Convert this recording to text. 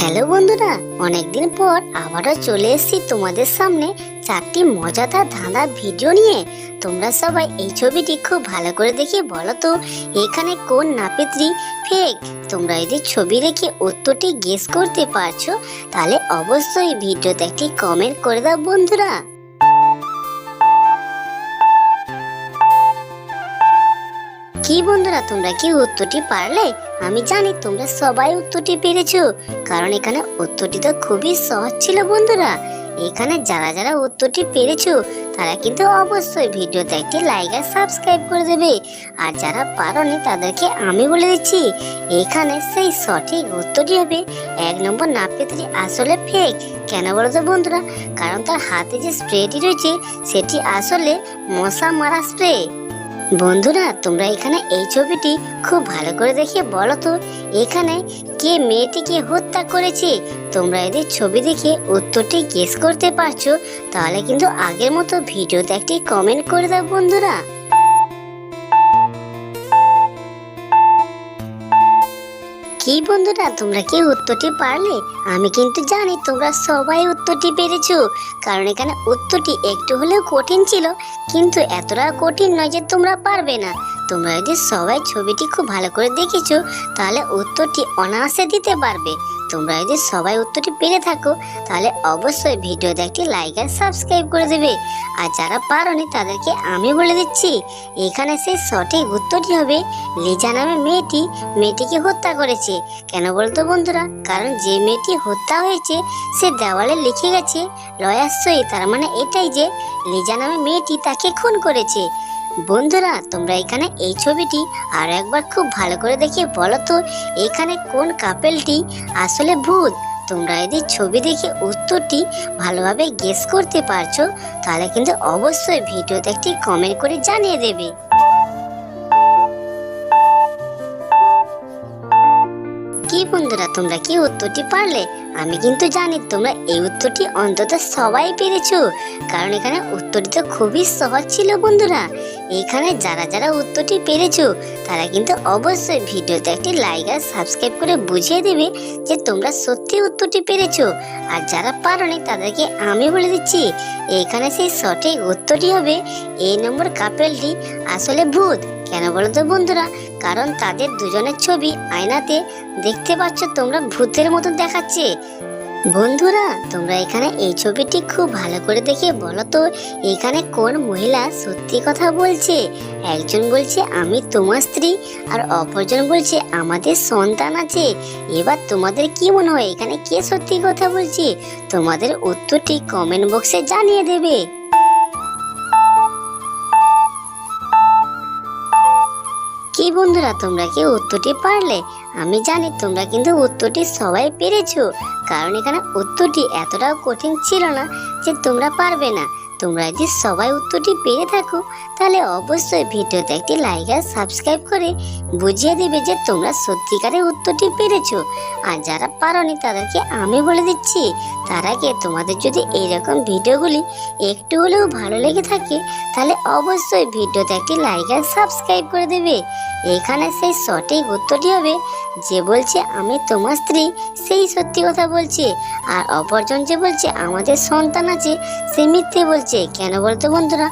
Hello বন্ধুরা, অনেকদিন পর আবারও চলে এসেছি তোমাদের সামনে চারটি মজাদার ধাঁধা ভিডিও নিয়ে। তোমরা সবাই এই ছবিটি খুব ভালো করে দেখে বলো তো, এখানে কোন নাপিত্রি ফেক তোমরা যদি ছবি রেখে উত্তরটি গেস করতে পারছ, তাহলে অবশ্যই ভিডিওতে একটি কমেন্ট করে দাও বন্ধুরা। কি বন্ধুরা, তোমরা কি উত্তরটি পারলে? আমি জানি তোমরা সবাই উত্তরটি পেরেছ, কারণ এখানে উত্তরটি তো খুবই সহজ ছিল বন্ধুরা। এখানে যারা যারা উত্তরটি পেরেছ, তারা কিন্তু অবশ্যই ভিডিওতে একটি লাইক আর সাবস্ক্রাইব করে দেবে। আর যারা পারোনি, তাদেরকে আমি বলে দিচ্ছি, এখানে সেই সঠিক উত্তরটি হবে এক নম্বর নাপিতটি আসলে ফেক কেন বলো তো বন্ধুরা? কারণ তার হাতে যে স্প্রেটি রয়েছে, সেটি আসলে মশা মারা স্প্রে বন্ধুরা, তোমরা এখানে এই ছবিটি খুব ভালো করে দেখে বলো তো, এখানে কে মেয়েটিকে হত্যা করেছে? তোমরা এদের ছবি দেখে উত্তরটি গেস করতে পারছ। তাহলে কিন্তু আগের মতো ভিডিওতে একটি কমেন্ট করে দাও বন্ধুরা। কি বন্ধুরা, তোমরা কি উত্তরটি পারলে? আমি কিন্তু জানি তোমরা সবাই উত্তরটি পেরেছ, কারণ এখানে উত্তরটি একটু হলেও কঠিন ছিল, কিন্তু এতটা কঠিন নয় যে তোমরা পারবে না। তোমরা যদি সবাই ছবিটি খুব ভালো করে দেখেছ, তাহলে উত্তরটি অনায়াসে দিতে পারবে। তোমরা যদি সবাই উত্তরটি পেরে থাকো, তাহলে অবশ্যই ভিডিওতে একটি লাইক আর সাবস্ক্রাইব করে দেবে। আর যারা পারোনি, তাদেরকে আমি বলে দিচ্ছি, এখানে সেই সঠিক উত্তরটি হবে, লিজা নামে মেয়েটি, মেয়েটিকে হত্যা করেছে। কেন বলতো বন্ধুরা? কারণ যে মেয়েটি হত্যা হয়েছে, সে দেওয়ালে লিখে গেছে লয়াসই তার মানে এটাই যে, লিজা নামে মেয়েটি তাকে খুন করেছে। বন্ধুরা, তোমরা এখানে এই ছবিটি আর একবার খুব ভালো করে দেখে বলো তো, এখানে কোন কাপেলটি আসলে ভূত? তোমরা যদি ছবি দেখে উত্তরটি ভালোভাবে গেস করতে পারছ, তাহলে কিন্তু অবশ্যই ভিডিওতে একটি কমেন্ট করে জানিয়ে দেবে। কি বন্ধুরা, তোমরা কি উত্তরটি পারলে? আমি কিন্তু জানি তোমরা এই উত্তরটি অন্তত সবাই পেরেছ, কারণ এখানে উত্তরটি তো খুবই সহজ ছিল বন্ধুরা। এখানে যারা যারা উত্তরটি পেরেছ, তারা কিন্তু অবশ্যই ভিডিওতে একটি লাইক আর সাবস্ক্রাইব করে বুঝিয়ে দেবে যে তোমরা সত্যি উত্তরটি পেরেছ। আর যারা পারোনি, তাদেরকে আমি বলে দিচ্ছি, এখানে সেই সঠিক উত্তরটি হবে, এই নম্বর কাপেলটি আসলে ভূত। কেন বলো তো বন্ধুরা? কারণ তাদের দুজনের ছবি আয়নাতে দেখতে পাচ্ছ, তোমরা ভূতের মতো দেখাচ্ছে। বন্ধুরা, তোমরা এখানে এই ছবিটি খুব ভালো করে দেখে বলো তো, এখানে কোন মহিলা সত্যি কথা বলছে? একজন বলছে, আমি তোমার স্ত্রী। আর অপরজন বলছে, আমাদের সন্তান আছে। এবার তোমাদের কি মনে হয়, এখানে কে সত্যি কথা বলছে? তোমাদের উত্তরটি কমেন্ট বক্সে জানিয়ে দেবে। কি বন্ধুরা, তোমরা কি উত্তরটি পারলে? আমি জানি তোমরা কিন্তু উত্তরটি সবাই পেরেছ, কারণ এখানে উত্তরটি এতটাও কঠিন ছিল না যে তোমরা পারবে না। তোমরা যদি সবাই উত্তরটি পেয়ে থাকো, তাহলে অবশ্যই ভিডিওতে একটি লাইক আর সাবস্ক্রাইব করে বুঝিয়ে দেবে যে তোমরা সত্যিকারের উত্তরটি পেরেছ। আর যারা পারোনি, তাদেরকে আমি বলে দিচ্ছি তার আগে তোমাদের যদি এইরকম ভিডিওগুলি একটু হলেও ভালো লেগে থাকে, তাহলে অবশ্যই ভিডিওতে একটি লাইক আর সাবস্ক্রাইব করে দেবে। এখানে সেই সঠিক উত্তরটি হবে, যে বলছে, আমি তোমার স্ত্রী। সেই সত্যি কথা বলছে। আর অপরজন যে বলছে, আমাদের সন্তান আছে, সে মিথ্যে বলছে। কেন বলতো বন্ধুরা?